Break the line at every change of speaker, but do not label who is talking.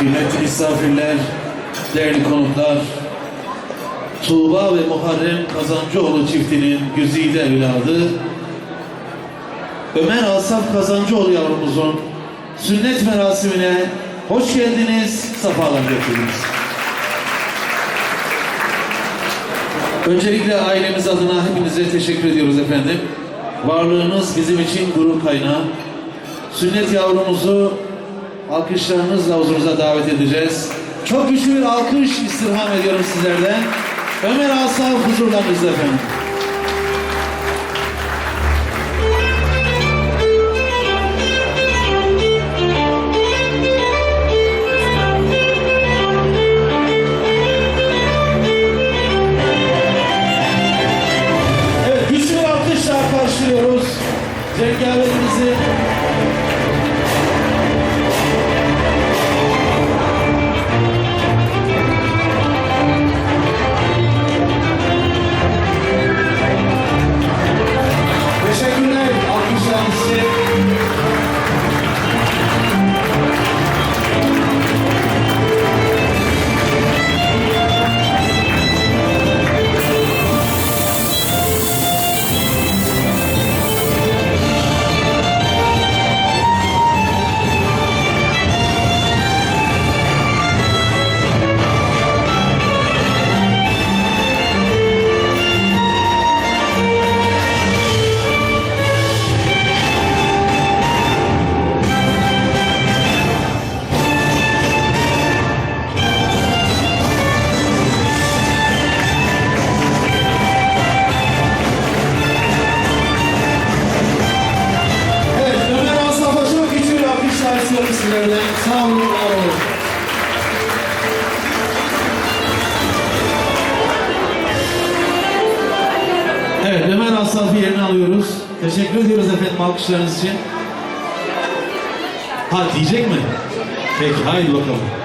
Kıymetli misafirler, değerli konuklar, Tuğba ve Muharrem Kazancıoğlu çiftinin güzide evladı, Ömer Asaf Kazancıoğlu yavrumuzun sünnet merasimine hoş geldiniz, sefalar getirdiniz. Öncelikle ailemiz adına hepinize teşekkür ediyoruz efendim. Varlığınız bizim için gurur kaynağı. Sünnet yavrumuzu alkışlarınızla huzurunuza davet edeceğiz. Çok güçlü bir alkış istirham ediyorum sizlerden. Ömer Asaf huzurlarınızda efendim. Evet, güçlü bir alkışla karşılıyoruz. Cengaverimizi sizlerden. Sağ olun, var olun. Evet, Ömer Asaf'ı yerine alıyoruz. Teşekkür ediyoruz efendim alkışlarınız için. Ha diyecek mi? Peki, haydi bakalım.